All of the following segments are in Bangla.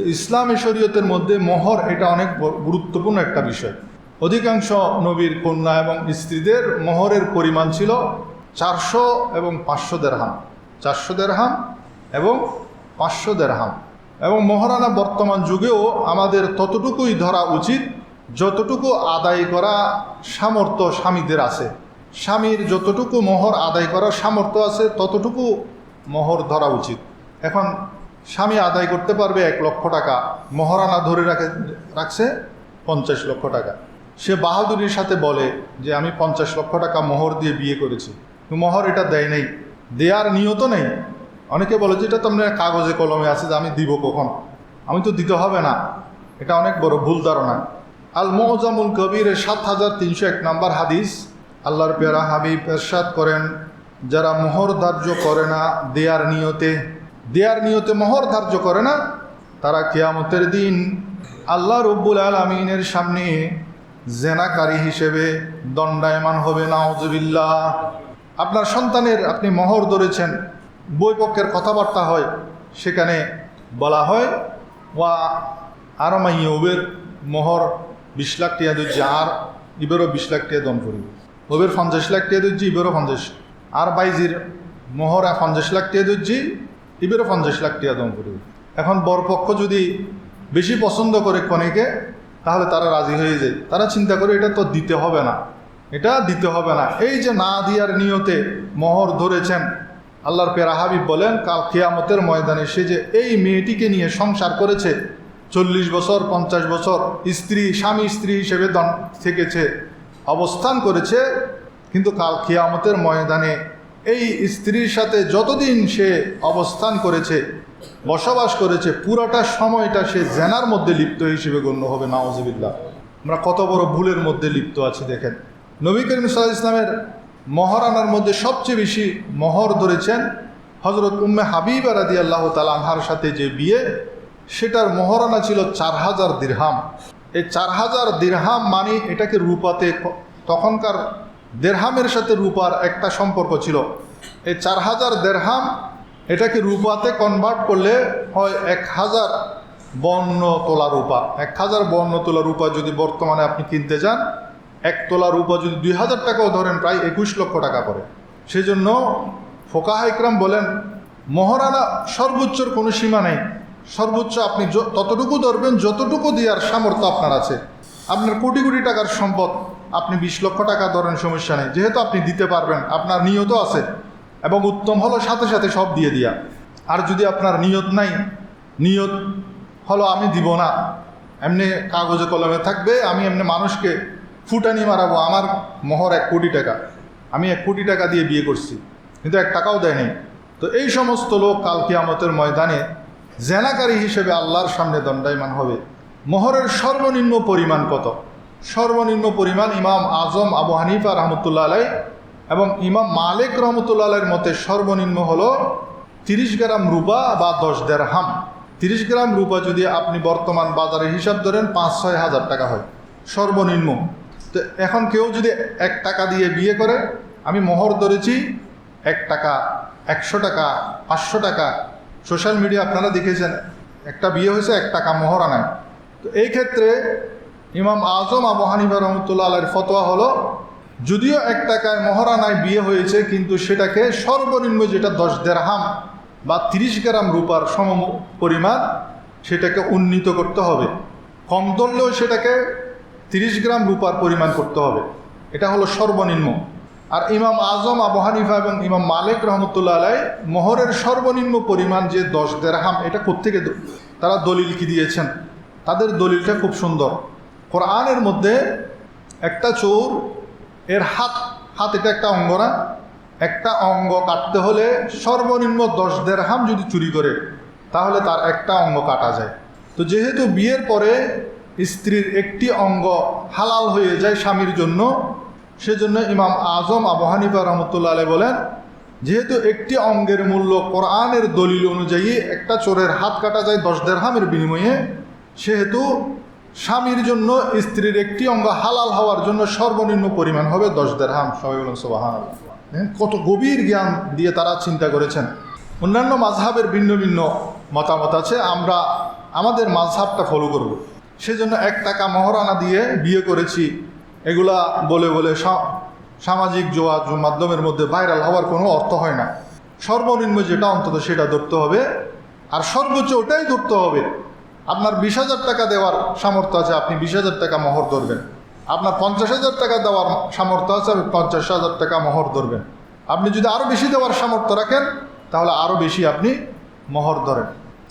তো ইসলামী শরীয়তের মধ্যে মোহর এটা অনেক গুরুত্বপূর্ণ একটা বিষয়। অধিকাংশ নবীর কন্যা এবং স্ত্রীদের মোহরের পরিমাণ ছিল চারশো এবং পাঁচশো দেড়হাম চারশো দেড়হাম এবং পাঁচশো দেড়হাম এবং মহারানা বর্তমান যুগেও আমাদের ততটুকুই ধরা উচিত, যতটুকু আদায় করা সামর্থ্য স্বামীদের আছে। স্বামীর যতটুকু মোহর আদায় করার সামর্থ্য আছে, ততটুকু মোহর ধরা উচিত। এখন স্বামী আদায় করতে পারবে এক লক্ষ টাকা, মহারানা ধরে রাখে, রাখছে পঞ্চাশ লক্ষ টাকা। সে বাহাদুরির সাথে বলে যে, আমি পঞ্চাশ লক্ষ টাকা মোহর দিয়ে বিয়ে করেছি। মোহর এটা দেয় নেই দেওয়ার নিয়ত নেই। অনেকে বলে যে, এটা তো আপনার কাগজে কলমে আছে, যে আমি দিব কখন? আমি তো দিতে হবে না। এটা অনেক বড় ভুল ধারণা। আল মোজামুল কবিরের সাত হাজার তিনশো এক নম্বর হাদিস, আল্লাহর পেয়ারা হাবিব এরশাদ করেন, যারা মোহর ধার্য করে না, দেয়ার নিয়তে দেয়ার নিয়তে মহর ধার্য করে না, তারা কেয়ামতের দিন আল্লাহ রব্বুল আলমিনের সামনে জেনাকারী হিসেবে দণ্ডায়মান হবে নাওজবিল্লাহ আপনার সন্তানের আপনি মহর ধরেছেন, বই পক্ষের কথাবার্তা হয়, সেখানে বলা হয়, ওয়া আরমাই ওবের মোহর বিশ লাখ টিয়া দিচ্ছি আর ইবেরও বিশ লাখ টিয়া দম করিব ওবের পঞ্চাশ লাখ টিয়া দিচ্ছি ইবেরও পঞ্চাশ, আর বাইজির মোহর পঞ্চাশ লাখ টিয়া দিচ্ছি ইবেরও পঞ্চাশ লাখ টিয়া দম করিব এখন বরপক্ষ যদি বেশি পছন্দ করে কনেকে, তাহলে তারা রাজি হয়ে যায়। তারা চিন্তা করে এটা তো দিতে হবে না। এটা দিতে হবে না। এই যে না দিয়ার নিয়তে মোহর ধরেছেন, আল্লাহর পেরা হাবিব বলেন, কাল কেয়ামতের ময়দানে সে যে এই মেয়েটিকে নিয়ে সংসার করেছে, চল্লিশ বছর, পঞ্চাশ বছর, স্ত্রী, স্বামী, স্ত্রী হিসেবে দন থেকেছে, অবস্থান করেছে, কিন্তু কাল কেয়ামতের ময়দানে এই স্ত্রীর সাথে যতদিন সে অবস্থান করেছে, বসবাস করেছে, পুরোটা সময়টা সে জেনার মধ্যে লিপ্ত হিসেবে গণ্য হবে নওয়াজবিল্লা আমরা কত বড় ভুলের মধ্যে লিপ্ত আছি, দেখেন। নবী করিম সাল্লাহ ইসলামের মহারানার মধ্যে সবচেয়ে বেশি মহর ধরেছেন হজরত উম্মে হাবিব রাদি আল্লাহ তালাহার সাথে যে বিয়ে, সেটার মহারানা ছিল চার হাজার দিরহাম। এই চার হাজার দিরহাম মানে এটাকে রূপাতে তখনকার দেড়হামের সাথে রূপার একটা সম্পর্ক ছিল। এই চার হাজার দেড়হাম এটাকে রূপাতে কনভার্ট করলে হয় এক হাজার বর্ণ তোলা রূপা। এক হাজার বর্ণ তোলা রূপা যদি বর্তমানে আপনি কিনতে যান, এক তোলা রূপা যদি দুই হাজার টাকাও ধরেন, প্রায় একুশ লক্ষ টাকা পড়ে। সেজন্য ফোকাহা ইকরাম বলেন, মহারানা সর্বোচ্চর কোনো সীমা নেই। সর্বোচ্চ আপনি ততটুকু ধরবেন, যতটুকু দেওয়ার সামর্থ্য আপনার আছে। আপনার কোটি কোটি টাকার সম্পদ আপনি বিশ লক্ষ টাকা ধরেন, সমস্যা নেই। যেহেতু আপনি দিতে পারবেন, আপনার নিয়ত আছে। এবং উত্তম হলো সাথে সাথে সব দিয়ে দিয়া। আর যদি আপনার নিয়ত নাই, নিয়ত হলো আমি দিব না। এমনি কাগজে কলমে থাকবে, আমি এমনি মানুষকে ফুটানি মারাবো, আমার মোহর এক কোটি টাকা। আমি এক কোটি টাকা দিয়ে বিয়ে করছি, কিন্তু এক টাকাও দেয়নি। তো এই সমস্ত লোক কাল কিয়ামতের ময়দানে জেনাকারী হিসেবে আল্লাহর সামনে দণ্ডায়মান হবে। মোহরের সর্বনিম্ন পরিমাণ কত? সর্বনিম্ন পরিমাণ ইমাম আজম আবু হানিফা রহমতুল্লাহ আলাই এবং ইমাম মালিক রহমতুল্লাহ আলাইয়ের মতে সর্বনিম্ন হলো তিরিশ গ্রাম রূপা বা দশ দেড় হাম তিরিশ গ্রাম রূপা যদি আপনি বর্তমান বাজারে হিসাব ধরেন পাঁচ ছয় হাজার টাকা হয়, সর্বনিম্ন। তো এখন কেউ যদি এক টাকা দিয়ে বিয়ে করে, আমি মোহর ধরেছি এক টাকা, একশো টাকা, পাঁচশো টাকা। সোশ্যাল মিডিয়া আপনারা দেখেছেন, একটা বিয়ে হয়েছে, এক টাকা মোহর আনায়। তো এই ক্ষেত্রে ইমাম আজম আবু হানিফা রহমতুল্লাহ আলের ফতোয়া হলো, যদিও এক টাকায় মহারানায় বিয়ে হয়েছে, কিন্তু সেটাকে সর্বনিম্ন যেটা দশ দেড়হাম বা তিরিশ গ্রাম রূপার সম পরিমাণ সেটাকে উন্নীত করতে হবে। কম ধরলেও সেটাকে তিরিশ গ্রাম রূপার পরিমাণ করতে হবে। এটা হলো সর্বনিম্ন। আর ইমাম আজম আবু হানিফা এবং ইমাম মালিক রহমতুল্লাহ আলাই মোহরের সর্বনিম্ন পরিমাণ যে দশ দেড়হাম, এটা কোত্থেকে দ- তারা দলিল কি দিয়েছেন? তাদের দলিলটা খুব সুন্দর। কোরআনের মধ্যে একটা চোর, এর হাত হাত এটা একটা অঙ্গ না? একটা অঙ্গ কাটতে হলে সর্বনিম্ন দশ দেড়হাম যদি চুরি করে, তাহলে তার একটা অঙ্গ কাটা যায়। তো যেহেতু বিয়ের পরে স্ত্রীর একটি অঙ্গ হালাল হয়ে যায় স্বামীর জন্য, সেজন্য ইমাম আজম আবু হানিফা রহমতুল্লাহ আলাই বলেন, যেহেতু একটি অঙ্গের মূল্য কোরআনের দলিল অনুযায়ী একটা চোরের হাত কাটা যায় দশ দেড়হামের বিনিময়ে, সেহেতু স্বামীর জন্য স্ত্রীর একটি অঙ্গ হালাল হওয়ার জন্য সর্বনিম্ন পরিমাণ হবে দশ দেড় হাম সবাই বলুন সোবাহান দেখেন কত গভীর জ্ঞান দিয়ে তারা চিন্তা করেছেন। অন্যান্য মাঝহাবের ভিন্ন ভিন্ন মতামত আছে। আমরা আমাদের মাঝহাবটা ফলো করব। সেজন্য এক টাকা মহরানা দিয়ে বিয়ে করেছি। এগুলা বলে বলে সামাজিক যোগাযোগ মাধ্যমের মধ্যে ভাইরাল হওয়ার কোনো অর্থ হয় না। সর্বনিম্ন যেটা অন্তত সেটা ধরতে হবে। আর সর্বোচ্চ ওটাই ধরতে হবে। আপনার বিশ হাজার টাকা দেওয়ার সামর্থ্য আছে, আপনি বিশ হাজার টাকা মহর ধরবেন। আপনার পঞ্চাশ হাজার টাকা দেওয়ার সামর্থ্য আছে, আপনি পঞ্চাশ হাজার টাকা মহর ধরবেন। আপনি যদি আরও বেশি দেওয়ার সামর্থ্য রাখেন, তাহলে আরও বেশি আপনি মহর ধরেন।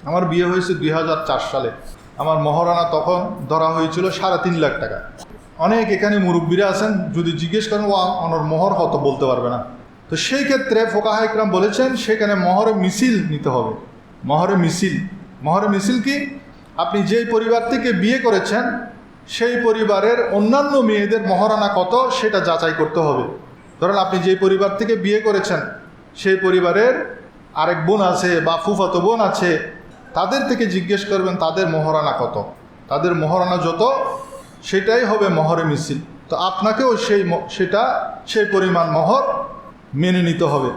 আমার বিয়ে হয়েছে দু হাজার চার সালে। আমার মহরানা তখন ধরা হয়েছিল সাড়ে তিন লাখ টাকা। অনেক এখানে মুরব্বীরা আছেন, যদি জিজ্ঞেস করেন, ও আমার মোহর কত? বলতে পারবে না। তো সেই ক্ষেত্রে ফোকাহা ইকরাম বলেছেন, সেখানে মহরে মিছিল নিতে হবে। মহরে মিছিল। মহরে মিছিল কি? আপনি যেই পরিবার থেকে বিয়ে করেছেন, সেই পরিবারের অন্যান্য মেয়েদের মহারানা কত সেটা যাচাই করতে হবে। ধরেন আপনি যেই পরিবার থেকে বিয়ে করেছেন, সেই পরিবারের আরেক বোন আছে বা ফুফাতো বোন আছে, তাদের থেকে জিজ্ঞেস করবেন তাদের মহারানা কত। তাদের মহারানা যত, সেটাই হবে মহরে মিছিল। তো আপনাকেও সেই সেটা, সেই পরিমাণ মহর মেনে নিতে হবে।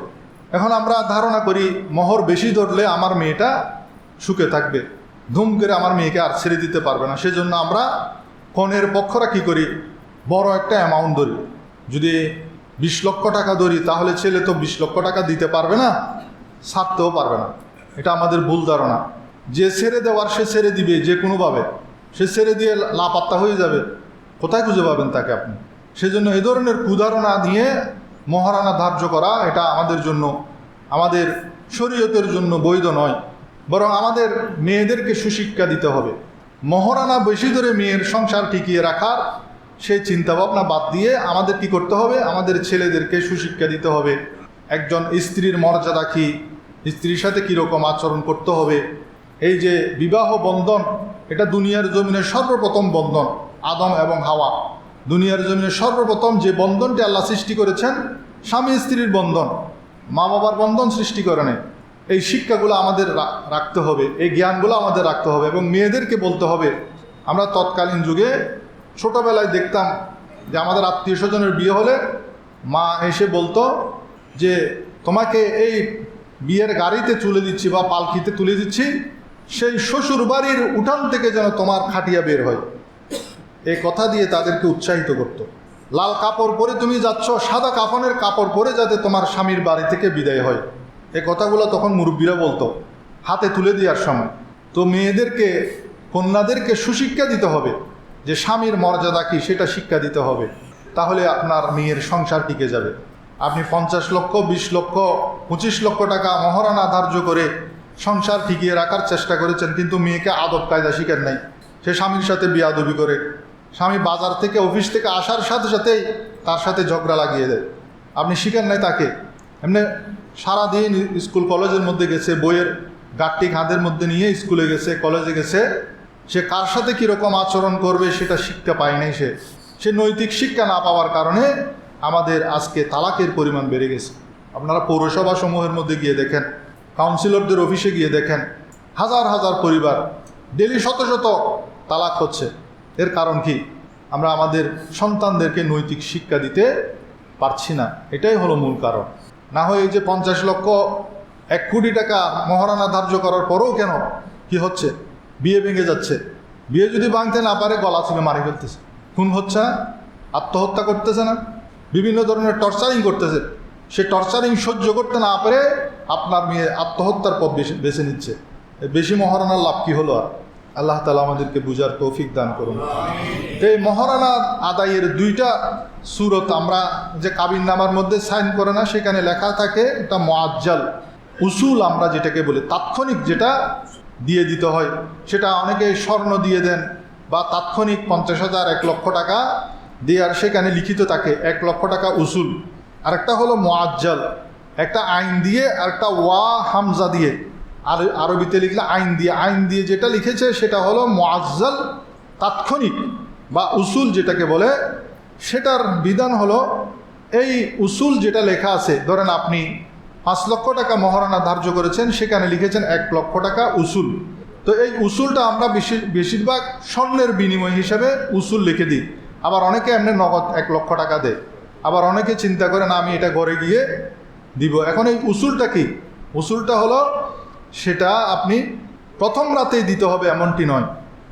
এখন আমরা ধারণা করি, মহর বেশি ধরলে আমার মেয়েটা সুখে থাকবে। ধুম করে আমার মেয়েকে আর ছেড়ে দিতে পারবে না। সেজন্য আমরা কনের পক্ষরা কি করি? বড় একটা অ্যামাউন্ট ধরি। যদি বিশ লক্ষ টাকা ধরি, তাহলে ছেলে তো বিশ লক্ষ টাকা দিতে পারবে না, ছাড়তেও পারবে না। এটা আমাদের ভুল ধারণা। যে ছেড়ে দেওয়ার সে ছেড়ে দিবে, যে কোনোভাবে। সে ছেড়ে দিয়ে লাপাত্তা হয়ে যাবে। কোথায় খুঁজে পাবেন তাকে আপনি? সেজন্য এ ধরনের কুধারণা দিয়ে মহারানা ধার্য করা, এটা আমাদের জন্য, আমাদের শরীয়তের জন্য বৈধ নয়। বরং আমাদের মেয়েদেরকে সুশিক্ষা দিতে হবে। মহারানা বেশি ধরে মেয়ের সংসার টিকিয়ে রাখার সেই চিন্তাভাবনা বাদ দিয়ে আমাদের কি করতে হবে? আমাদের ছেলেদেরকে সুশিক্ষা দিতে হবে। একজন স্ত্রীর মর্যাদা কী? স্ত্রীর সাথে কীরকম আচরণ করতে হবে? এই যে বিবাহ বন্ধন, এটা দুনিয়ার জমিনের সর্বপ্রথম বন্ধন, আদম এবং হাওয়া। দুনিয়ার জমিনে সর্বপ্রথম যে বন্ধনটি আল্লাহ সৃষ্টি করেছেন, স্বামী স্ত্রীর বন্ধন। মা বাবার বন্ধন সৃষ্টি করে নেই। এই শিক্ষাগুলো আমাদের রাখতে হবে, এই জ্ঞানগুলো আমাদের রাখতে হবে এবং মেয়েদেরকে বলতে হবে, আমরা তৎকালীন যুগে ছোটোবেলায় দেখতাম যে আমাদের আত্মীয় স্বজনের বিয়ে হলে মা এসে বলতো যে, তোমাকে এই বিয়ের গাড়িতে তুলে দিচ্ছি বা পালকিতে তুলে দিচ্ছি, সেই শ্বশুর বাড়ির উঠান থেকে যেন তোমার খাটিয়া বের হয় এই কথা দিয়ে তাদেরকে উৎসাহিত করত। লাল কাপড় পরে তুমি যাচ্ছ, সাদা কাফনের কাপড় পরে যাতে তোমার স্বামীর বাড়ি থেকে বিদায় হয় এই কথাগুলো তখন মুরব্বীরা বলতো, হাতে তুলে দেওয়ার সময়। তো মেয়েদেরকে, কন্যাদেরকে সুশিক্ষা দিতে হবে, যে স্বামীর মর্যাদা কী সেটা শিক্ষা দিতে হবে। তাহলে আপনার মেয়ের সংসার টিকে যাবে। আপনি পঞ্চাশ লক্ষ, বিশ লক্ষ, পঁচিশ লক্ষ টাকা মহারানা ধার্য করে সংসার টিকিয়ে রাখার চেষ্টা করেছেন, কিন্তু মেয়েকে আদব কায়দা শিখেন নাই। সে স্বামীর সাথে বিয়াদবি করে। স্বামী বাজার থেকে, অফিস থেকে আসার সাথে সাথেই তার সাথে ঝগড়া লাগিয়ে দেয়। আপনি শিখেন নাই তাকে? এমনি সারাদিন স্কুল কলেজের মধ্যে গেছে, বইয়ের গাঠটি হাতের মধ্যে নিয়ে স্কুলে গেছে, কলেজে গেছে। সে কার সাথে কীরকম আচরণ করবে সেটা শিক্ষা পায় নাই সে। সে নৈতিক শিক্ষা না পাওয়ার কারণে আমাদের আজকে তালাকের পরিমাণ বেড়ে গেছে। আপনারা পৌরসভা সমূহের মধ্যে গিয়ে দেখেন, কাউন্সিলরদের অফিসে গিয়ে দেখেন, হাজার হাজার পরিবার, ডেলি শত শত তালাক হচ্ছে। এর কারণ কি? আমরা আমাদের সন্তানদেরকে নৈতিক শিক্ষা দিতে পারছি না। এটাই হলো মূল কারণ। না হয় এই যে পঞ্চাশ লক্ষ এক কোটি টাকা মহারানা ধার্য করার পরেও কেন কি হচ্ছে? বিয়ে ভেঙে যাচ্ছে। বিয়ে যদি ভাঙতে না পারে, গলা থেকে মারি ফেলতেছে। খুন হচ্ছে আত্মহত্যা করতেছে না, বিভিন্ন ধরনের টর্চারিং করতেছে। সে টর্চারিং সহ্য করতে না পারে আপনার মেয়ে আত্মহত্যার পথ বেছে নিচ্ছে। বেশি মহারানার লাভ কি হলো আর? আল্লাহ তালা আমাদেরকে বুঝার তৌফিক দান করুন। এই মহারানা আদায়ের দুইটা সুরত আমরা যে কাবিন নামার মধ্যে সাইন করে না, সেখানে লেখা থাকে এটা মোয়াজ্জাল উসুল আমরা যেটাকে বলি, তাৎক্ষণিক যেটা দিয়ে দিতে হয়। সেটা অনেকে স্বর্ণ দিয়ে দেন বা তাৎক্ষণিক পঞ্চাশ হাজার, এক লক্ষ টাকা দিয়ে আর সেখানে লিখিত থাকে, এক লক্ষ টাকা উসুল। আরেকটা হলো মোয়াজ্জাল একটা আইন দিয়ে আর একটা ওয়া হামজা দিয়ে। আর আরবিতে লিখলে আইন দিয়ে আইন দিয়ে যেটা লিখেছে সেটা হলো মোয়াজ্জাল তাৎক্ষণিক বা উসুল যেটাকে বলে, সেটার বিধান হলো এই উসুল যেটা লেখা আছে, ধরেন আপনি পাঁচ লক্ষ টাকা মহারণা ধার্য করেছেন, সেখানে লিখেছেন এক লক্ষ টাকা উসুল। তো এই উসুলটা আমরা বেশি, বেশিরভাগ স্বর্ণের বিনিময় হিসাবে উসুল লিখে দিই। আবার অনেকে এমনি নগদ এক লক্ষ টাকা দেয়। আবার অনেকে চিন্তা করেন আমি এটা ঘরে গিয়ে দিব। এখন এই উসুলটা কি? উসুলটা হলো সেটা আপনি প্রথম রাতেই দিতে হবে এমনটি নয়।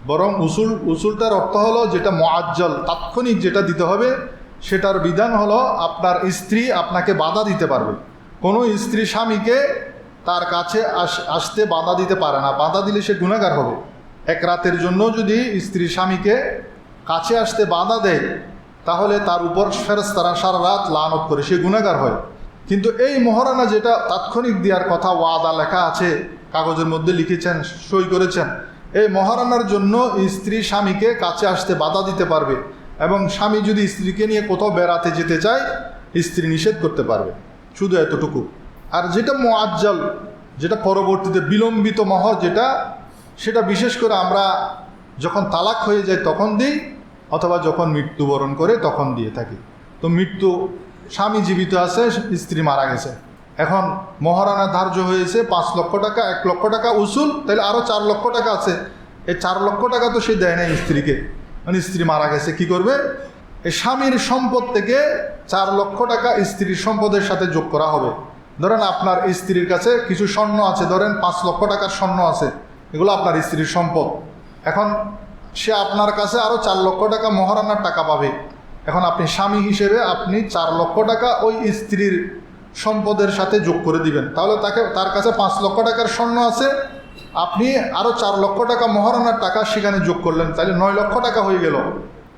বরং উসুল উসুলটার অর্থ হলো যেটা মোয়াজ্জল তাৎক্ষণিক যেটা দিতে হবে, সেটার বিধান হলো আপনার স্ত্রী আপনাকে বাধা দিতে পারবে। কোনো স্ত্রী স্বামীকে তার কাছে আস- আসতে বাধা দিতে পারে না। বাধা দিলে সে গুণাগার হবে। এক রাতের জন্য যদি স্ত্রী স্বামীকে কাছে আসতে বাধা দেয়, তাহলে তার উপর ফেরস্তারা সারা রাত লানত করে, সে গুণাগার হয়। কিন্তু এই মহারানা যেটা তাৎক্ষণিক দেওয়ার কথা, ওয়াদা লেখা আছে, কাগজের মধ্যে লিখেছেন, সই করেছেন, এই মহারানার জন্য স্ত্রী স্বামীকে কাছে আসতে বাধা দিতে পারবে এবং স্বামী যদি স্ত্রীকে নিয়ে কোথাও বেড়াতে যেতে চায়, স্ত্রী নিষেধ করতে পারবে। শুধু এতটুকু। আর যেটা মোয়াজ্জল যেটা পরবর্তীতে বিলম্বিত মহর যেটা, সেটা বিশেষ করে আমরা যখন তালাক হয়ে যায় তখন দিই, অথবা যখন মৃত্যুবরণ করে তখন দিয়ে থাকি। তো মৃত্যু স্বামী জীবিত আছে, স্ত্রী মারা গেছে। এখন মহারানা ধার্য হয়েছে পাঁচ লক্ষ টাকা, এক লক্ষ টাকা উসুল, তাহলে আরও চার লক্ষ টাকা আছে। এই চার লক্ষ টাকা তো সে দেয় না স্ত্রীকে। মানে স্ত্রী মারা গেছে, কি করবে? এই স্বামীর সম্পদ থেকে চার লক্ষ টাকা স্ত্রীর সম্পদের সাথে যোগ করা হবে। ধরেন আপনার স্ত্রীর কাছে কিছু স্বর্ণ আছে, ধরেন পাঁচ লক্ষ টাকার স্বর্ণ আছে। এগুলো আপনার স্ত্রীর সম্পদ। এখন সে আপনার কাছে আরও চার লক্ষ টাকা মহারানার টাকা পাবে। এখন আপনি স্বামী হিসেবে আপনি চার লক্ষ টাকা ওই স্ত্রীর সম্পদের সাথে যোগ করে দিবেন। তাহলে তাকে, তার কাছে পাঁচ লক্ষ টাকার স্বর্ণ আছে, আপনি আরও চার লক্ষ টাকা মহারানার টাকা সেখানে যোগ করলেন, তাহলে নয় লক্ষ টাকা হয়ে গেল।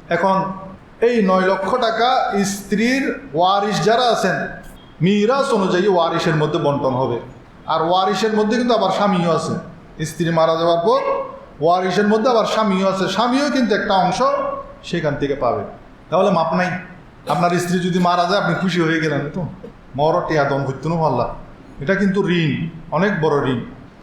এখন এই নয় লক্ষ টাকা স্ত্রীর ওয়ারিশ যারা আছেন মিরাস অনুযায়ী ওয়ারিশের মধ্যে বন্টন হবে। আর ওয়ারিশের মধ্যে কিন্তু আবার স্বামীও আছে। স্ত্রী মারা যাওয়ার পর ওয়ারিশের মধ্যে আবার স্বামীও আছে। স্বামীও কিন্তু একটা অংশ সেখান থেকে পাবে। তাহলে মাপ নাই। আপনার স্ত্রী যদি মারা যায়, আপনি খুশি হয়ে গেলেন তো। মর টিয়া দম হইতুনু পাল্লা। এটা কিন্তু ঋণ, অনেক বড় ঋণ।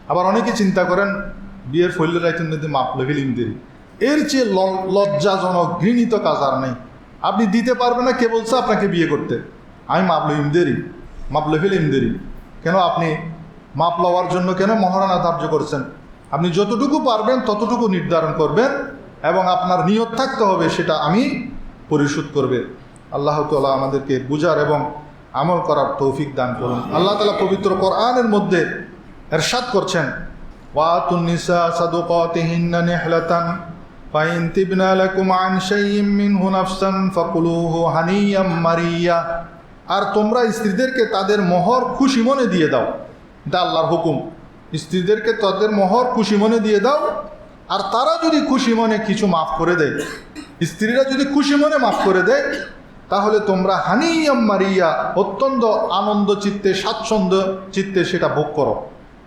আবার অনেকে চিন্তা করেন, বিয়ের ফৈল্য রাইতুন যদি মাপ লেগে দেরি। এর চেয়ে লজ্জাজনক ঘৃণিত কাজ আর নেই। আপনি দিতে পারবেন না, কে বলছে আপনাকে বিয়ে করতে। আমি মাপলো ইমদেরি মাপলো ফেলে কেন আপনি মাপ লওয়ার জন্য কেন মহারানা ধার্য করছেন? আপনি যতটুকু পারবেন, ততটুকু নির্ধারণ করবেন এবং আপনার নিয়ত থাকতে হবে, সেটা আমি পরিশোধ করবে। আল্লাহ তালা আমাদেরকে বুঝার এবং আমল করার তৌফিক দান করুন। আল্লাহ তালা পবিত্র কোরআনের মধ্যে এরশাদ করছেন ওয়াতুন্নিসা মারিয়া। আর তোমরা স্ত্রীদেরকে তাদের মোহর খুশি মনে দিয়ে দাও। এটা আল্লাহর হুকুম। স্ত্রীদেরকে তাদের মোহর খুশি মনে দিয়ে দাও আর তারা যদি খুশি মনে কিছু মাফ করে দেয়, স্ত্রীরা যদি খুশি মনে মাফ করে দেয়, তাহলে তোমরা হানিয়াম মারিয়া, অত্যন্ত আনন্দ চিত্তে, স্বাচ্ছন্দ্য চিত্তে সেটা ভোগ করো।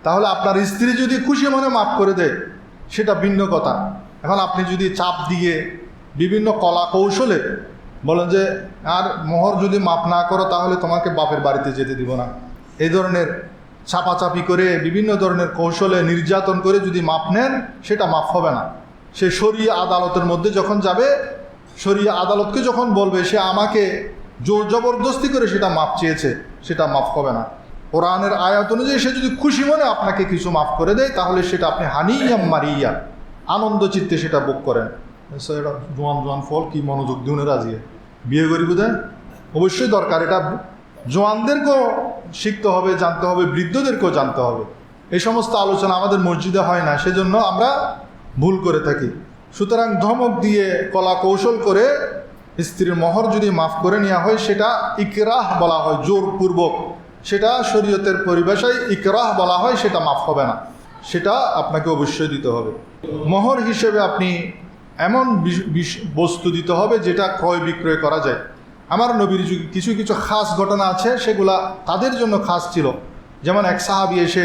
তাহলে আপনার স্ত্রী যদি খুশি মনে মাফ করে দেয়, সেটা ভিন্ন কথা। এখন আপনি যদি চাপ দিয়ে বিভিন্ন কলা কৌশলে বলেন যে, আর মোহর যদি মাপ না করো, তাহলে তোমাকে বাপের বাড়িতে যেতে দিব না। এই ধরনের চাপাচাপি করে বিভিন্ন ধরনের কৌশলে নির্যাতন করে যদি মাপ নেন, সেটা মাফ হবে না। সে সরিয়ে আদালতের মধ্যে যখন যাবে সরিয়ে আদালতকে যখন বলবে, সে আমাকে জোর জবরদস্তি করে সেটা মাপ চেয়েছে, সেটা মাফ হবে না। কোরআনের আয়াত অনুযায়ী সে যদি খুশি মনে আপনাকে কিছু মাফ করে দেয়, তাহলে সেটা আপনি হানিয়াম মারিয়া, আনন্দ চিত্তে সেটা বুক করেন। এটা জোয়ান জোয়ান ফল, কি মনোযোগ দিউন রাজিয়ে। বিয়ে করি বোধহয়? অবশ্যই দরকার, এটা জোয়ানদেরকেও শিখতে হবে, জানতে হবে, বৃদ্ধদেরকেও জানতে হবে। এই সমস্ত আলোচনা আমাদের মসজিদে হয় না, সেজন্য আমরা ভুল করে থাকি। সুতরাং ধমক দিয়ে কলা কৌশল করে স্ত্রীর মহর যদি মাফ করে নেওয়া হয়, সেটা ইকরাহ বলা হয়, জোরপূর্বক। সেটা শরীয়তের পরিভাষায় ইকরাহ বলা হয়, সেটা মাফ হবে না। সেটা আপনাকে অবশ্যই দিতে হবে। মহর হিসেবে আপনি এমন বস্তু দিতে হবে, যেটা ক্রয় বিক্রয় করা যায়। আমার নবীর যুগে কিছু কিছু খাস ঘটনা আছে, সেগুলা তাদের জন্য খাস ছিল। যেমন এক সাহাবি এসে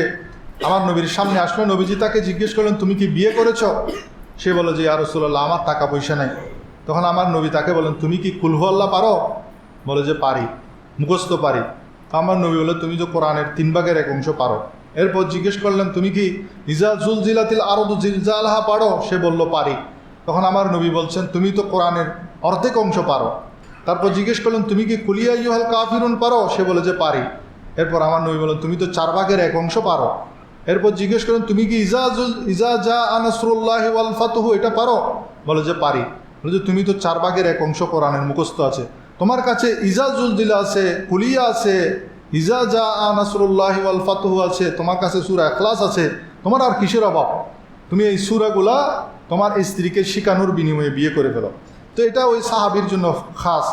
আমার নবীর সামনে আসলো, নবীজি তাকে জিজ্ঞেস করলেন, তুমি কি বিয়ে করেছ? সে বলে যে আর রসুল্লাহ আমার টাকা পয়সা নাই। তখন আমার নবী তাকে বলেন তুমি কি কুলহু আল্লাহ পারো? বলে যে, পারি, মুখস্থ পারি। তো আমার নবী বলে তুমি তো কোরআনের তিন ভাগের এক অংশ পারো। এরপর জিজ্ঞেস করলেন, তুমি কি ইজা জুল জিলাতিল আরদু জিলজালহা পারো? সে বলল, পারি। তখন আমার নবী বলছেন, তুমি তো কোরআনের অর্ধেক অংশ পারো। তারপর জিজ্ঞেস করলেন, তুমি কি কুলিয়া ইউহাল কাফিরুন পারো? সে বলে যে, পারি। এরপর আমার নবী বলেন, তুমি তো চার ভাগের এক অংশ পারো। এরপর জিজ্ঞেস করেন তুমি কি ইজাজুল ইজা জা আনসরুল্লাহ ওয়াল ফাতহু এটা পারো? বলে যে, পারি। বলে যে, তুমি তো চার ভাগের এক অংশ কোরআনের মুখস্থ আছে। তোমার কাছে ইজাজুল দিলা আছে, কুলিয়া আছে, ইজা জা আনসরুল্লাহ ওয়াল ফাতহু আছে, তোমার কাছে সুরা এখলাস আছে, তোমার আর কিসের অভাব? তুমি এই সুরাগুলা তোমার স্ত্রীকে শিখানোর বিনিময়ে বিয়ে করে ফেলো। তো এটা ওই সাহাবির জন্য খাস।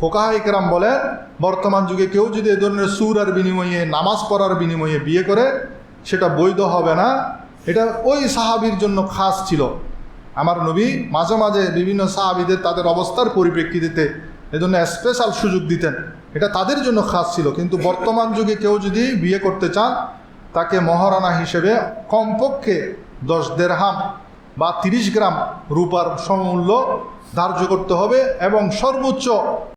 ফোকাহা ইকরাম বলেন বর্তমান যুগে কেউ যদি এ ধরনের সুরার বিনিময়ে, নামাজ পড়ার বিনিময়ে বিয়ে করে, সেটা বৈধ হবে না। এটা ওই সাহাবির জন্য খাস ছিল। আমার নবী মাঝে মাঝে বিভিন্ন সাহাবিদের তাদের অবস্থার পরিপ্রেক্ষিতে এজন্য স্পেশাল সুযোগ দিতেন। এটা তাদের জন্য খাস ছিল। কিন্তু বর্তমান যুগে কেউ যদি বিয়ে করতে চান, তাকে মহারানা হিসেবে কমপক্ষে দশ দেড়হাম বা তিরিশ গ্রাম রূপার সমমূল্য ধার্য করতে হবে এবং সর্বোচ্চ